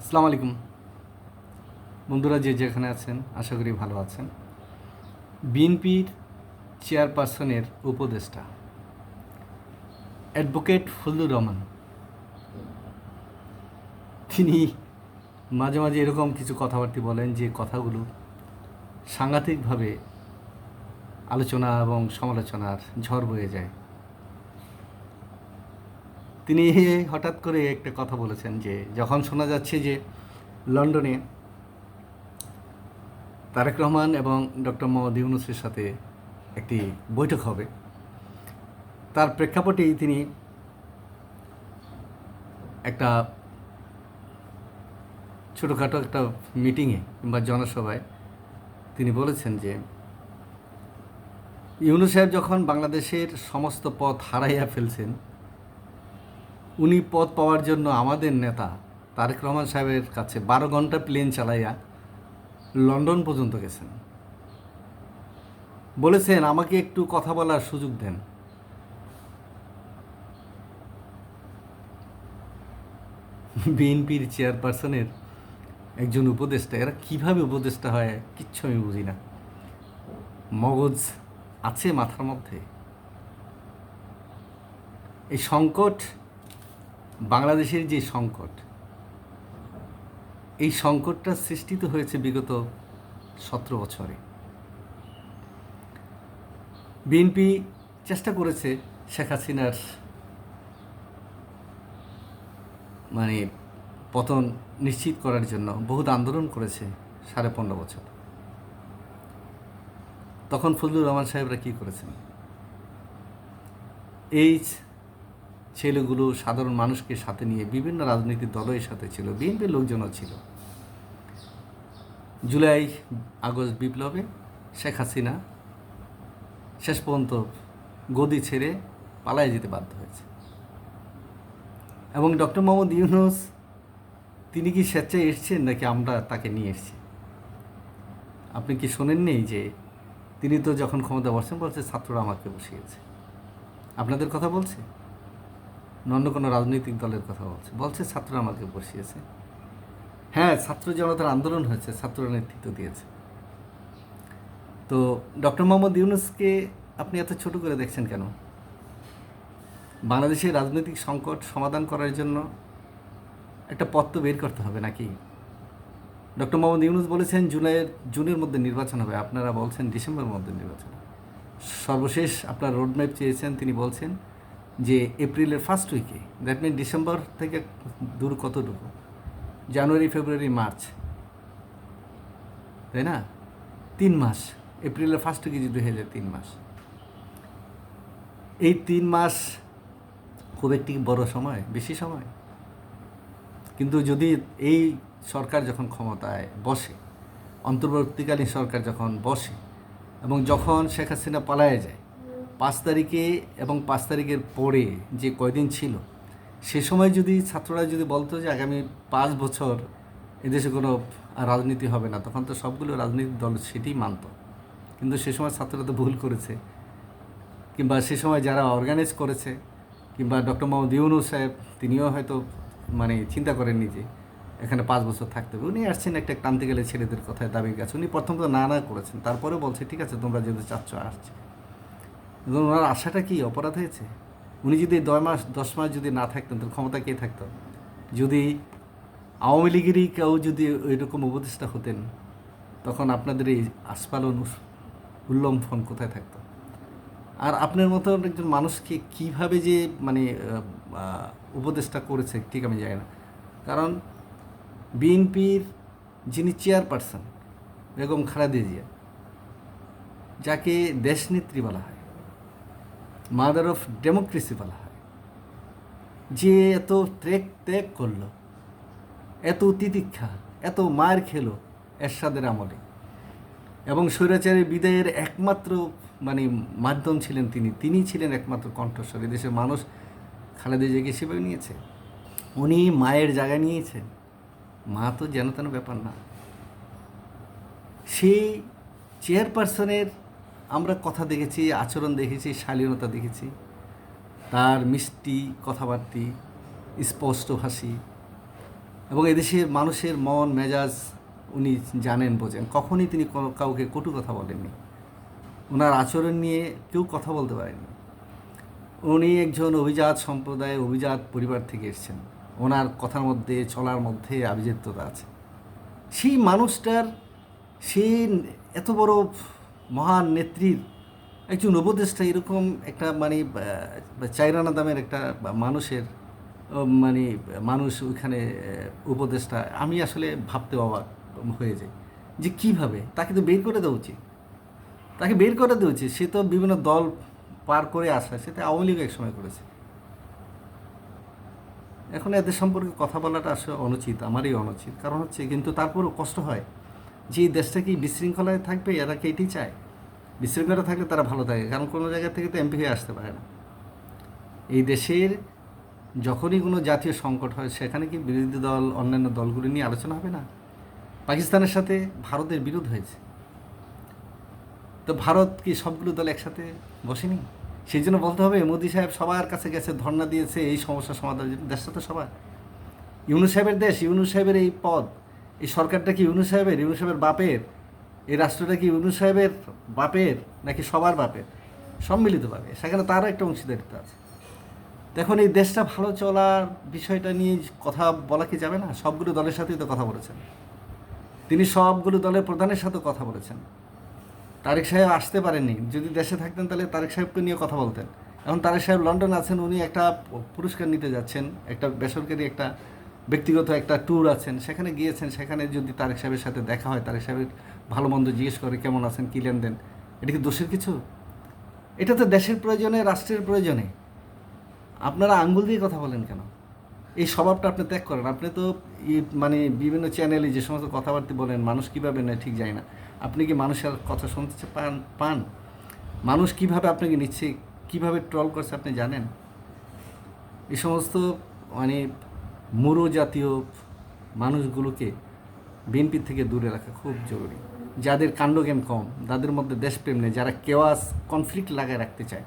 আসসালামু আলাইকুম। বন্ধুরা যে যেখানে আছেন, আশা করি ভালো আছেন। বিএনপির চেয়ারপারসনের উপদেষ্টা, অ্যাডভোকেট ফজলুর রহমান। তিনি মাঝে মাঝে এরকম কিছু কথাবার্তা বলেন যে কথাগুলো সাংঘাতিকভাবে আলোচনা এবং সমালোচনার ঝড় বয়ে যায়। তিনি হঠাৎ করে একটা কথা বলেছেন যে, যখন শোনা যাচ্ছে যে লন্ডনে তারেক রহমান এবং ডক্টর মোহাম্মদ ইউনুসের সাথে একটি বৈঠক হবে, তার প্রেক্ষাপটেই তিনি একটা ছোটোখাটো একটা মিটিংয়ে কিংবা জনসভায় তিনি বলেছেন যে সাহেব যখন বাংলাদেশের সমস্ত পথ হারাইয়া ফেলছেন উনি পদ পাওয়ার জন্য আমাদের নেতা তারেক রহমান সাহেবের কাছে বারো ঘণ্টা প্লেন চালাইয়া লন্ডন পর্যন্ত গেছেন। বলেছেন, আমাকে একটু কথা বলার সুযোগ দেন। বিএনপির চেয়ারপারসনের একজন উপদেষ্টা, এরা কীভাবে উপদেষ্টা হয় কিচ্ছু আমি বুঝি না। মগজ আছে মাথার মধ্যে। এই সংকট বাংলাদেশের যে সংকট, এই সংকটটা সৃষ্টিত হয়েছে বিগত সতেরো বছরে। বিএনপি চেষ্টা করেছে শেখ হাসিনার মানে পতন নিশ্চিত করার জন্য, বহুত আন্দোলন করেছে সাড়ে পনেরো বছর। তখন ফজলুর রহমান সাহেবরা কী করেছেন? এই ছেলেগুলো সাধারণ মানুষকে সাথে নিয়ে বিভিন্ন রাজনৈতিক দলের সাথে ছিল, বিএনপির লোকজনও ছিল। জুলাই, আগস্ট বিপ্লবে শেখ হাসিনা শেষ পর্যন্ত গদি ছেড়ে পালায় যেতে বাধ্য হয়েছে। এবং ডক্টর মোহাম্মদ ইউনুস, তিনি কি স্বেচ্ছায় এসছেন নাকি আমরা তাকে নিয়ে এসেছি? আপনি কি শোনেননি যে তিনি তো যখন ক্ষমতা বসেন বলছে, ছাত্ররা আমাকে বসিয়েছে। আপনাদের কথা বলছে? অন্য কোনো রাজনৈতিক দলের কথা বলছে। বলছে, ছাত্র আমাকে বসিয়েছে। হ্যাঁ ছাত্র জনতার আন্দোলন হয়েছে, ছাত্ররা নেতৃত্ব দিয়েছে। তো ডক্টর মোহাম্মদ ইউনুসকে আপনি এত ছোট করে দেখছেন কেন? বাংলাদেশের রাজনৈতিক সংকট সমাধান করার জন্য একটা পথ তো বের করতে হবে নাকি? ডক্টর মোহাম্মদ ইউনুস বলেছেন জুলাইয়ের জুনের মধ্যে নির্বাচন হবে। আপনারা বলছেন ডিসেম্বরের মধ্যে নির্বাচন সর্বশেষ আপনার রোডম্যাপ চেয়েছেন, তিনি বলছেন যে এপ্রিলের ফার্স্ট উইকে দ্যাট মিন ডিসেম্বর থেকে দূর কতটুকু? জানুয়ারি ফেব্রুয়ারি মার্চ তাই না? তিন মাস, এপ্রিলের ফার্স্ট উইকে যদি হয়ে যায় তিন মাস। এই তিন মাস খুব একটি বড় সময়, বেশি সময়। কিন্তু যদি এই সরকার যখন ক্ষমতায় বসে, অন্তর্বর্তীকালীন সরকার যখন বসে, এবং যখন শেখ হাসিনা পালায় যায় পাঁচ তারিখে এবং পাঁচ তারিখের পরে যে কয়দিন ছিল, সে সময় যদি ছাত্ররা যদি বলতো যে আগামী পাঁচ বছর এদেশে কোনো রাজনীতি হবে না, তখন তো সবগুলো রাজনৈতিক দল সেটি মানত। কিন্তু সে সময় ছাত্ররা তো ভুল করেছে। কিংবা সে সময় যারা অর্গানাইজ করেছে, কিংবা ডক্টর মোহাম্মদ ইউনুস সাহেব, তিনিও হয়তো মানে চিন্তা করেননি যে এখানে পাঁচ বছর থাকতে হবে। উনি আসছেন একটা টানতে গেলে ছেলেদের কথায় দাবি গেছে উনি প্রথম তো না না করেছেন তারপরে বলছে, ঠিক আছে, তোমরা যেতে চাচ্ছ, আসছে। কিন্তু ওনার আশাটা কি? অপরাধ হয়েছে? উনি যদি দশ মাস দশ মাস যদি না থাকতেন, তাহলে ক্ষমতা কে থাকতো? যদি আওয়ামী লীগেরই কেউ যদি ওইরকম উপদেষ্টা হতেন, তখন আপনাদের এই আস্পালন উল্লম্ফন কোথায় থাকতো? আর আপনার মতো একজন মানুষকে কীভাবে যে মানে উপদেষ্টা করেছে, ঠিক আমি জানি না। কারণ বিএনপির যিনি চেয়ারপারসন, বেগম খালেদা জিয়া, যাকে দেশনেত্রী বলা হয় মাদার অফ ডেমোক্রেসি বলা হয়। যে এত ত্যাগ ত্যাগ করল, এত তিতিক্ষা, এত মায়ের খেলো এরশাদের আমলে। এবং স্বৈরাচারের বিদায়ের একমাত্র মানে মাধ্যম ছিলেন তিনি তিনি ছিলেন একমাত্র কণ্ঠস্বর। দেশের মানুষ খালেদা জিয়াকে সেভাবে নিয়েছে। উনি মায়ের জায়গা নিয়েছেন। মা তো যেন তেন ব্যাপার না। সেই চেয়ারপারসনের আমরা কথা দেখেছি, আচরণ দেখেছি, শালীনতা দেখেছি। তার মিষ্টি কথাবার্তি, স্পষ্ট হাসি এবং এদেশের মানুষের মন, মেজাজ উনি জানেন, বোঝেন। কখনই তিনি কাউকে কটু কথা বলেননি। ওনার আচরণ নিয়ে কেউ কথা বলতে পারেনি। উনি একজন অভিজাত সম্প্রদায়, অভিজাত পরিবার থেকে এসেছেন। ওনার কথার মধ্যে, চলার মধ্যে আভিজাত্যতা আছে। সেই মানুষটার সেই এত বড় মহান নেত্রীর একজন উপদেষ্টা এরকম একটা মানে চাইরানা দামের একটা মানুষের মানে মানুষ ওইখানে উপদেষ্টা। আমি আসলে ভাবতে অবাক হয়ে যাই যে কীভাবে? তাকে তো বের করে দেওয়া উচিত। তাকে বের করে দেওয়া উচিত। সে তো বিভিন্ন দল পার করে আসা, সে সেটা আওয়ামী লীগ এক সময় করেছে। এখন এদের সম্পর্কে কথা বলাটা আসলে অনুচিত, আমারই অনুচিত। কারণ হচ্ছে, কিন্তু তারপরও কষ্ট হয়। যে দেশটা কি বিশৃঙ্খলায় থাকবে, এরা কি এটি চায়? বিশৃঙ্খলা থাকলে তারা ভালো থাকে, কারণ কোনো জায়গা থেকে তো এমপি হয়ে আসতে পারে না। এই দেশের যখনই কোনো জাতীয় সংকট হয়, সেখানে কি বিরোধী দল, অন্যান্য দলগুলি নিয়ে আলোচনা হবে না? পাকিস্তানের সাথে ভারতের বিরোধ হয়েছে। তো ভারত কি সবগুলো দল একসাথে বসেনি? সেই জন্য বলতে হবে, মোদি সাহেব সবার কাছে গেছে, ধর্ণা দিয়েছে, এই সমস্যা সমাধানের জন্য দেশটা তো সবার। ইউনু সাহেবের দেশ ইউনু সাহেবের এই পদ এই সরকারটা কি ইউনু সাহেবের? ইউনু সাহেবের বাপের? এই রাষ্ট্রটা কি ইউনু সাহেবের বাপের নাকি সবার বাপের? সম্মিলিতভাবে। সেখানে তারও একটা অংশীদারিত্ব আছে। দেখুন, এই দেশটা ভালো চলার বিষয়টা নিয়ে কথা বলা কি যাবে না? সবগুলো দলের সাথেই তো কথা বলেছেন। তিনি সবগুলো দলের প্রধানের সাথে কথা বলেছেন। তারেক সাহেব আসতে পারেননি। যদি দেশে থাকতেন তাহলে তারেক সাহেবকে নিয়ে কথা বলতেন। এখন তারেক সাহেব লন্ডন আছেন, উনি একটা পুরস্কার নিতে যাচ্ছেন, একটা বেসরকারি একটা ব্যক্তিগত একটা ট্যুর আছেন, সেখানে গিয়েছেন, সেখানে যদি তারেক সাহেবের সাথে দেখা হয়, তারেক সাহেবের ভালো মন্দ জিজ্ঞেস করে, কেমন আছেন, কী লেনদেন, এটা কি দোষের কিছু? এটা তো দেশের প্রয়োজনে, রাষ্ট্রের প্রয়োজনে। আপনারা আঙ্গুল দিয়ে কথা বলেন কেন? এই স্বভাবটা আপনি ত্যাগ করেন। আপনি তো মানে বিভিন্ন চ্যানেলে যে সমস্ত কথাবার্তা বলেন, মানুষ কীভাবে নেয় ঠিক যায় না। আপনি কি মানুষের কথা শুনতে পান পান? মানুষ কীভাবে আপনাকে নিচ্ছে, কীভাবে ট্রল করছে আপনি জানেন? এই সমস্ত মানে মুরো জাতীয় মানুষগুলোকে বিএনপি থেকে দূরে রাখা খুব জরুরি। যাদের কাণ্ডজ্ঞান কম, তাদের মধ্যে দেশপ্রেম নেই, যারা কেওয়াস কনফ্লিক্ট লাগায় রাখতে চায়,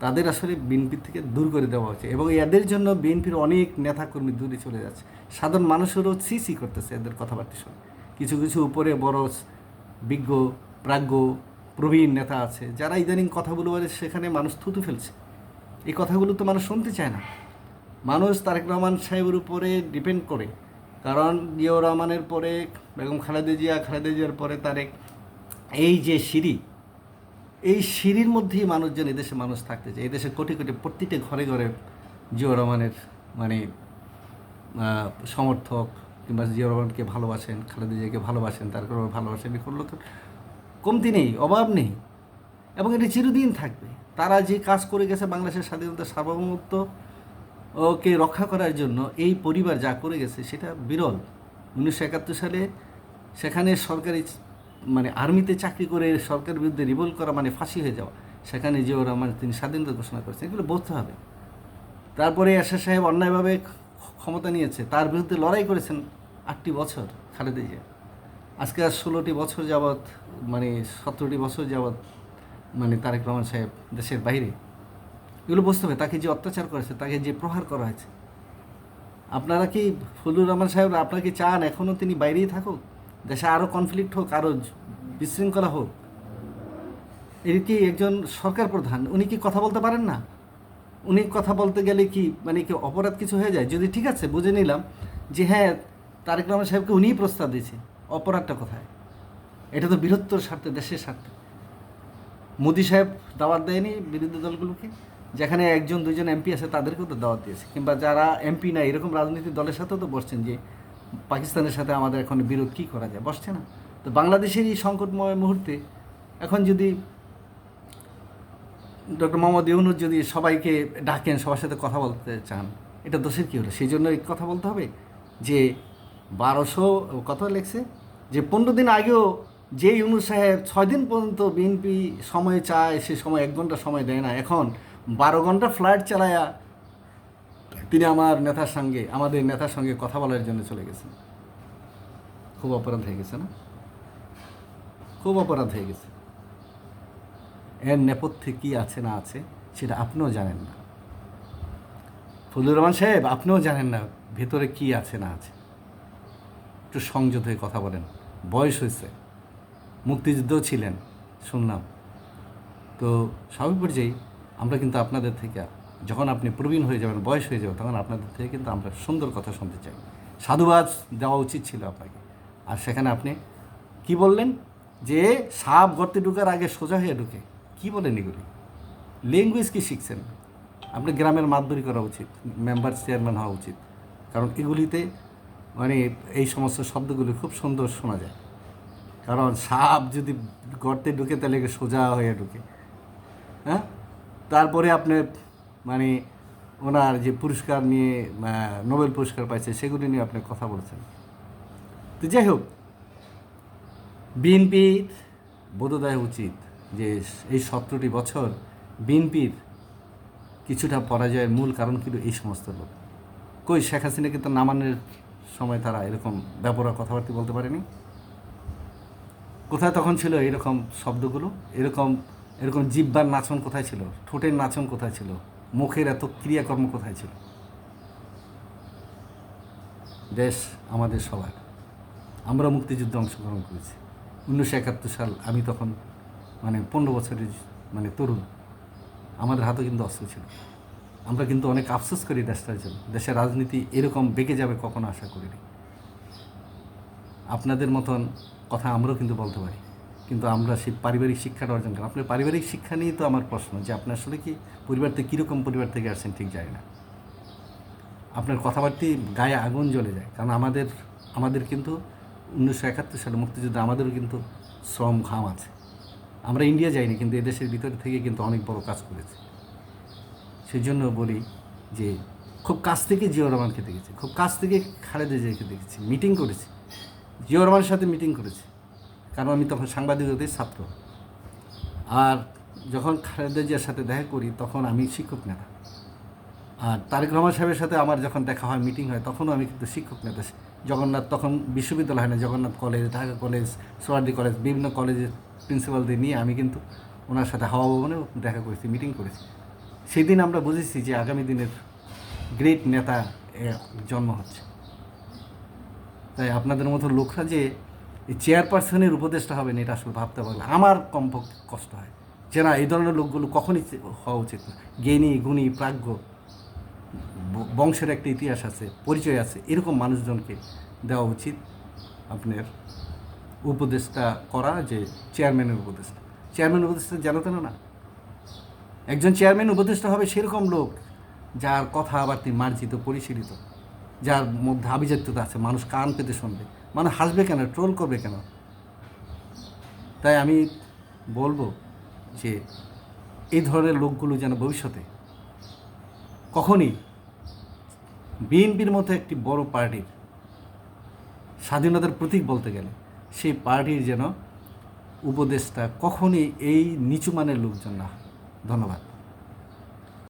তাদের আসলে বিএনপি থেকে দূর করে দেওয়া হচ্ছে এবং এদের জন্য বিএনপির অনেক নেতাকর্মী দূরে চলে যাচ্ছে। সাধারণ মানুষেরও সি সি করতেছে এদের কথাবার্তা শুনে। কিছু কিছু উপরে বড় বিজ্ঞ, প্রাজ্ঞ, প্রবীণ নেতা আছে, যারা ইদানিং কথাগুলো বলে সেখানে মানুষ থুতু ফেলছে। এই কথাগুলো তো মানুষ শুনতে চায় না। মানুষ তারেক রহমান সাহেবের উপরে ডিপেন্ড করে। কারণ জিয়াউর রহমানের পরে, বেগম খালেদা জিয়া, খালেদা জিয়ার পরে তারেক, এই যে সিঁড়ি, এই সিঁড়ির মধ্যেই মানুষজন এদেশে মানুষ থাকতে চায়। এদেশে কোটি কোটি প্রতিটি ঘরে ঘরে জিয়াউর রহমানের মানে সমর্থক কিংবা জিয়াউর রহমানকে ভালোবাসেন, খালেদা জিয়াকে ভালোবাসেন তার কারণে ভালোবাসেন এগুলো লোকের কমতি নেই, অভাব নেই, এবং এটি চিরদিন থাকবে। তারা যে কাজ করে গেছে বাংলাদেশের স্বাধীনতা সার্বভৌমত্ব ওকে রক্ষা করার জন্য এই পরিবার যা করে গেছে সেটা বিরল। উনিশশো একাত্তর সালে সেখানে সরকারি মানে আর্মিতে চাকরি করে সরকারের বিরুদ্ধে রিভোল্ট করা মানে ফাঁসি হয়ে যাওয়া। সেখানে যে ওরা মানে তিনি স্বাধীনতা ঘোষণা করেছেন। এগুলো বলতে হবে। তারপরে এরশাদ সাহেব অন্যায়ভাবে ক্ষমতা নিয়েছে। তার বিরুদ্ধে লড়াই করেছেন আটটি বছর খালেদা জিয়া। আজকে আর ষোলোটি বছর যাবৎ মানে সতেরোটি বছর যাবৎ মানে তারেক রহমান সাহেব দেশের বাইরে। এগুলো বুঝতে হবে তাকে যে অত্যাচার করেছে, তাকে যে প্রহার করা হয়েছে। আপনারা কি ফজলুর রহমান সাহেব, আপনারা কি চান এখনও তিনি বাইরেই থাকুক? দেশে আরও কনফ্লিক্ট হোক আরও বিশৃঙ্খলা হোক? এর কি একজন সরকার প্রধান, উনি কি কথা বলতে পারেন না? উনি কথা বলতে গেলে কি মানে কি অপরাধ কিছু হয়ে যায়? যদি ঠিক আছে, বুঝে নিলাম যে হ্যাঁ তারেক রহমান সাহেবকে উনিই প্রস্তাব দিয়েছে, অপরাধটা কোথায়? এটা তো বৃহত্তর স্বার্থে, দেশের স্বার্থে। মোদি সাহেব দাওয়াত দেয়নি বিরোধী দলগুলোকে? যেখানে একজন দুজন এমপি আছে, তাদেরকেও তো দাওয়াত দিয়েছে। কিংবা যারা এমপি না এরকম রাজনৈতিক দলের সাথেও তো বসছেন যে, পাকিস্তানের সাথে আমাদের এখন বিরোধ কী করা যায়? বসছে না। তো বাংলাদেশের এই সংকটময় মুহূর্তে, এখন যদি ডক্টর মোহাম্মদ ইউনুস যদি সবাইকে ডাকেন, সবার সাথে কথা বলতে চান, এটা দোষের কী হলো? সেই জন্য কথা বলতে হবে যে, বারোশো, কত লেখছে? যে পনেরো দিন আগেও যে ইউনুস সাহেব ছয় দিন পর্যন্ত বিএনপি সময় চায়, সে সময় এক ঘণ্টা সময় দেয় না। এখন বারো ঘণ্টা ফ্লাইট চালায়া তিনি আমার নেতার সঙ্গে, আমাদের নেতার সঙ্গে কথা বলার জন্য চলে গেছেন। খুব অপরাধ হয়ে গেছে না? খুব অপরাধ হয়ে গেছে। এর নেপথ্যে কী আছে না আছে সেটা আপনিও জানেন না। ফজলুর রহমান সাহেব, আপনিও জানেন না ভেতরে কী আছে না আছে। একটু সংযত হয়ে কথা বলেন। বয়স হয়েছে। মুক্তিযুদ্ধও ছিলেন, শুনলাম। তো স্বাভাবিক পর্যায়ে আমরা কিন্তু আপনাদের থেকে, যখন আপনি প্রবীণ হয়ে যাবেন, বয়স হয়ে যাবে, তখন আপনাদের থেকে কিন্তু আমরা সুন্দর কথা শুনতে চাই। সাধুবাদ দেওয়া উচিত ছিল আপনাকে। আর সেখানে আপনি কি বললেন? যে সাপ গর্তে ঢুকার আগে সোজা হয়ে ঢুকে। কি বলেন এগুলি? ল্যাঙ্গুয়েজ কি শিখছেন? আপনি গ্রামের মাতবরি করা উচিত মেম্বার চেয়ারম্যান হওয়া উচিত। কারণ এগুলিতে মানে এই সমস্ত শব্দগুলি খুব সুন্দর শোনা যায়। কারণ সাপ যদি গর্তে ঢুকে তাহলে সোজা হয়ে ঢুকে। হ্যাঁ? তারপরে আপনি মানে ওনার যে পুরস্কার নিয়ে নোবেল পুরস্কার পাইছে, সেগুলি নিয়ে আপনি কথা বলছেন। তো যাই হোক বিএনপির বোধোদয় উচিত যে এই সতেরোটি বছর বিএনপির কিছুটা পরাজয়ের মূল কারণ কিন্তু এই সমস্ত লোক। কই শেখ হাসিনাকে তো নামানোর সময় তারা এরকম ব্যবহার কথাবার্তা বলতে পারেনি? কোথায় তখন ছিল এরকম শব্দগুলো? এরকম এরকম জিব্বার নাচন কোথায় ছিল? ঠোঁটের নাচন কোথায় ছিল? মুখের এত ক্রিয়াকর্ম কোথায় ছিল? দেশ আমাদের সবার। আমরা মুক্তিযুদ্ধে অংশগ্রহণ করেছি। উনিশশো একাত্তর সাল আমি তখন মানে পনেরো বছরের মানে তরুণ। আমাদের হাতে কিন্তু অস্ত্র ছিল। আমরা কিন্তু অনেক আফসোস করি দেশটার জন্য। দেশের রাজনীতি এরকম বেঁকে যাবে কখনো আশা করিনি। আপনাদের মতন কথা আমরাও কিন্তু বলতে পারি। কিন্তু আমরা সেই পারিবারিক শিক্ষাটা অর্জন করি আপনার পারিবারিক শিক্ষা নিয়েই তো আমার প্রশ্ন যে আপনি আসলে কি পরিবার থেকে কীরকম পরিবার থেকে আসছেন ঠিক জানি না। আপনার কথাবার্তায় গায়ে আগুন জ্বলে যায়। কারণ আমাদের আমাদের কিন্তু উনিশশো একাত্তর সালে মুক্তিযুদ্ধে আমাদেরও কিন্তু শ্রম ঘাম আছে। আমরা ইন্ডিয়া যাইনি, কিন্তু এদেশের ভিতর থেকে কিন্তু অনেক বড় কাজ করেছে। সেই জন্য বলি যে খুব কাছ থেকে জিয়াউর রহমানকে দেখেছি, খুব কাছ থেকে খালেদা জিয়াকে দেখেছি মিটিং করেছি। জিয়াউর রহমানের সাথে মিটিং করেছি। কারণ আমি তখন সাংবাদিকতার ছাত্র। আর যখন খালেদা জিয়ার সাথে দেখা করি, তখন আমি শিক্ষক নেতা। আর তারেক রহমান সাহেবের সাথে আমার যখন দেখা হয়, মিটিং হয়, তখনও আমি কিন্তু শিক্ষক নেতা। জগন্নাথ তখন বিশ্ববিদ্যালয় হয় না, Jagannath college, Dhaka college Suhrawardy college, বিভিন্ন কলেজের প্রিন্সিপালদের নিয়ে আমি কিন্তু ওনার সাথে হাওয়া ভবনেও দেখা করেছি, মিটিং করেছি। সেদিন আমরা বুঝেছি যে আগামী দিনের গ্রেট নেতা জন্ম হচ্ছে। তাই আপনাদের মতো লোকরা যে চেয়ারপারসনের উপদেষ্টা হবেন, এটা আসলে ভাবতে পারলে আমার কমপক্ষে কষ্ট হয়। যে না, এই ধরনের লোকগুলো কখনই হওয়া উচিত না। জ্ঞানী, গুণী, প্রাজ্ঞ বংশের একটা ইতিহাস আছে, পরিচয় আছে, এরকম মানুষজনকে দেওয়া উচিত আপনার উপদেষ্টা করা যে চেয়ারম্যানের উপদেষ্টা। চেয়ারম্যান উপদেষ্টা জানাতে না না। একজন চেয়ারম্যান উপদেষ্টা হবে সেরকম লোক যার কথা কথাবার্তি মার্জিত, পরিশীলিত। যার মধ্যে আভিজাত্যতা আছে, মানুষ কান পেতে শুনবে। মানুষ হাসবে কেন? ট্রোল করবে কেন? তাই আমি বলব যে, এই ধরনের লোকগুলো যেন ভবিষ্যতে কখনই বিএনপির মতো একটি বড় পার্টির স্বাধীনতার প্রতীক বলতে গেলে, সেই পার্টির যেন উপদেশটা কখনই এই নিচু মানের লোকজন না ধন্যবাদ।